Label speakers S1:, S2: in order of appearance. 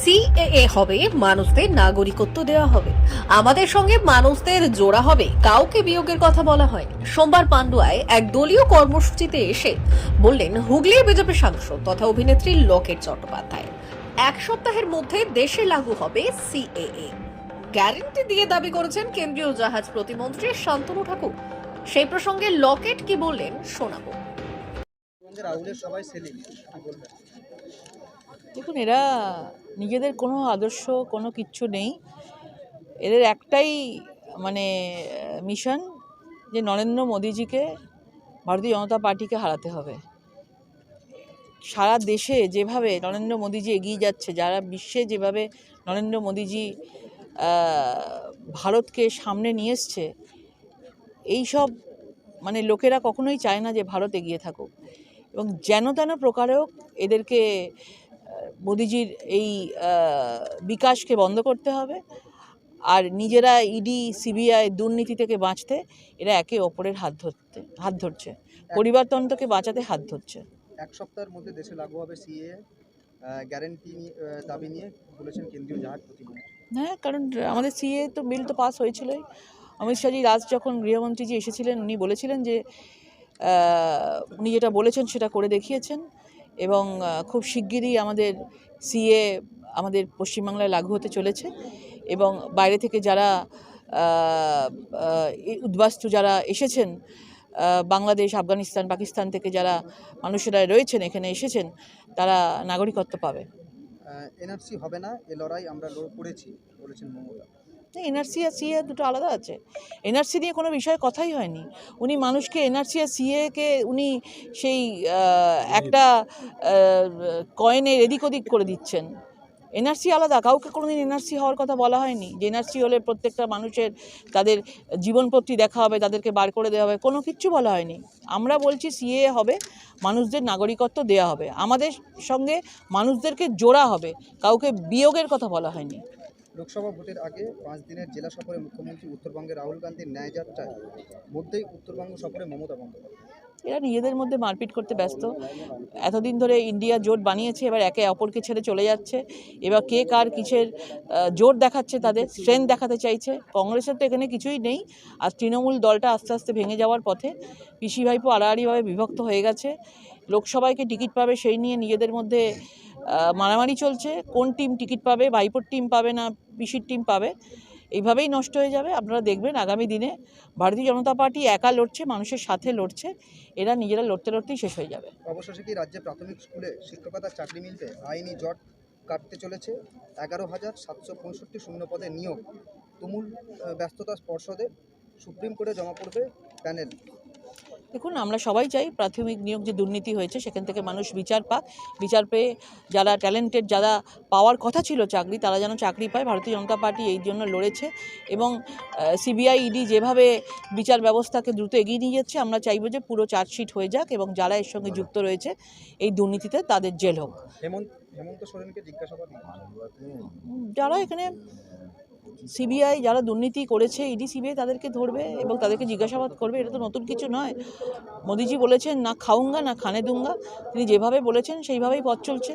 S1: CAA হবে মানুষদের নাগরিকত্ব দেওয়া হবে। আমাদের সঙ্গে মানুষদের জোড়া হবে কাউকে বিয়োগের কথা বলা হয়। সোমবার পান্ডুয়ায় এক দলীয় কর্মসূচিতে এসে বললেন হুগলির বিজেপি সাংসদ তথা অভিনেত্রী লকেট চট্টোপাধ্যায় এক সপ্তাহের মধ্যে দেশে লাগু হবে সিএএ গ্যারেন্টি দিয়ে দাবি করেছেন কেন্দ্রীয় জাহাজ প্রতিমন্ত্রী শান্তনু ঠাকুর। সেই প্রসঙ্গে লকেট কি বললেন শোনাবো।
S2: রাহুলের সবাই সেলিং
S3: দেখুন এরা নিজেদের কোনো আদর্শ, কোনো কিচ্ছু নেই। এদের একটাই মানে মিশন যে নরেন্দ্র মোদিজিকে ভারতীয় জনতা পার্টিকে হারাতে হবে। সারা দেশে যেভাবে নরেন্দ্র মোদিজি এগিয়ে যাচ্ছে, যারা বিশ্বে যেভাবে নরেন্দ্র মোদিজি ভারতকে সামনে নিয়ে এসছে, এইসব মানে লোকেরা কখনোই চায় না যে ভারত এগিয়ে থাকুক। এবং যেন তেন প্রকারেও এদেরকে মোদিজির এই বিকাশকে বন্ধ করতে হবে। আর নিজেরা ইডি সিবিআই দুর্নীতি থেকে বাঁচতে এরা একে অপরের হাত ধরতে হাত ধরছে। পরিবারতন্ত্রকে বাঁচাতে হাত ধরছে।
S2: এক সপ্তাহের মধ্যে দেশে লাগু হবে সিএ গ্যারেন্টি দাবি নিয়ে বলেছেন কেন্দ্রীয় জাহাজ প্রতিমন্ত্রী।
S3: হ্যাঁ কারণ আমাদের সিএ তো বিল তো পাস হয়েছিলই। অমিত শাহজি রাজ যখন গৃহমন্ত্রীজি এসেছিলেন উনি বলেছিলেন যে উনি যেটা বলেছেন সেটা করে দেখিয়েছেন। এবং খুব শিগগিরই আমাদের সিএ আমাদের পশ্চিমবাংলায় লাগু হতে চলেছে এবং বাইরে থেকে যারা উদ্বাস্তু যারা এসেছেন বাংলাদেশ, আফগানিস্তান, পাকিস্তান থেকে যারা মানুষেরা রয়েছেন, এখানে এসেছেন, তারা নাগরিকত্ব পাবে।
S2: এনআরসি হবে না, এ লড়াই আমরা করেছি বলেছেন মমতা।
S3: এনআরসি আর সিএ দুটো আলাদা আছে। এনআরসি নিয়ে কোনো বিষয়ে কথাই হয়নি। উনি মানুষকে এনআরসি আর সিএকে উনি সেই একটা কয়েনের এদিক ওদিক করে দিচ্ছেন। এনআরসি আলাদা, কাউকে কোনোদিন এনআরসি হওয়ার কথা বলা হয়নি। যে এনআরসি হলে প্রত্যেকটা মানুষের, তাদের জীবনপত্রী দেখা হবে, তাদেরকে বার করে দেওয়া হবে, কোনো কিচ্ছু বলা হয়নি। আমরা বলছি সিএ হবে, মানুষদের নাগরিকত্ব দেওয়া হবে। আমাদের সঙ্গে মানুষদেরকে জোড়া হবে, কাউকে বিয়োগের কথা বলা হয়নি।
S2: লোকসভা ভোটের আগে পাঁচ দিনের জেলা সফরে মুখ্যমন্ত্রী উত্তরবঙ্গে রাহুল গান্ধীর ন্যায় যাত্রায় মধ্যেই উত্তরবঙ্গ সফরে মমতা বন্দ্যোপাধ্যায়।
S3: এরা নিজেদের মধ্যে মারপিট করতে ব্যস্ত। এতদিন ধরে ইন্ডিয়া জোট বানিয়েছে, এবার একে অপরকে ছেড়ে চলে যাচ্ছে। এবার কে কার কিসের জোট দেখাচ্ছে তাদের, স্ট্রেংথ দেখাতে চাইছে। কংগ্রেসের তো এখানে কিছুই নেই। আর তৃণমূল দলটা আস্তে আস্তে ভেঙে যাওয়ার পথে পিসি ভাইপো আড়াআড়িভাবে বিভক্ত হয়ে গেছে। লোকসভাকে টিকিট পাবে সেই নিয়ে নিজেদের মধ্যে মারামারি চলছে, কোন টিম টিকিট পাবে ভাইপোর টিম পাবে না পিসির টিম পাবে, এইভাবেই নষ্ট হয়ে যাবে। আপনারা দেখবেন আগামী দিনে ভারতীয় জনতা পার্টি একা লড়ছে, মানুষের সাথে লড়ছে, এরা নিজেরা লড়তে লড়তেই শেষ হয়ে যাবে।
S2: অবশেষে কি রাজ্যে প্রাথমিক স্কুলে শিক্ষকতার চাকরি মিলবে আইনি জট কাটতে চলেছে? এগারো হাজার সাতশো পঁয়ষট্টি শূন্য পদে নিয়োগ। তুমুল ব্যস্ততা পর্ষদে সুপ্রিম কোর্টে জমা পড়বে প্যানেল।
S3: দেখুন আমরা সবাই চাই প্রাথমিক নিয়োগ যে দুর্নীতি হয়েছে সেখান থেকে মানুষ বিচার পাক। বিচার পেয়ে যারা ট্যালেন্টেড যারা পাওয়ার কথা ছিল চাকরি তারা যেন চাকরি পায়। ভারতীয় জনতা পার্টি এই জন্য লড়েছে এবং সিবিআই ইডি যেভাবে বিচার ব্যবস্থাকে দ্রুত এগিয়ে নিয়ে যাচ্ছে আমরা চাইব যে পুরো চার্জশিট হয়ে যাক এবং যারা এর সঙ্গে যুক্ত রয়েছে এই দুর্নীতিতে তাদের জেল হোক।
S2: হেমন্ত হেমন্ত সোরেনকে জিজ্ঞাসাবাদ
S3: যারা এখানে সিবিআই যারা দুর্নীতি করেছে, ইডি, সিবিআই তাদেরকে ধরবে এবং তাদেরকে জিজ্ঞাসাবাদ করবে। এটা তো নতুন কিছু নয়। মোদিজি বলেছেন, না খাউঙ্গা, না খানে দুঙ্গা তিনি যেভাবে বলেছেন, সেইভাবেই পথ চলছে।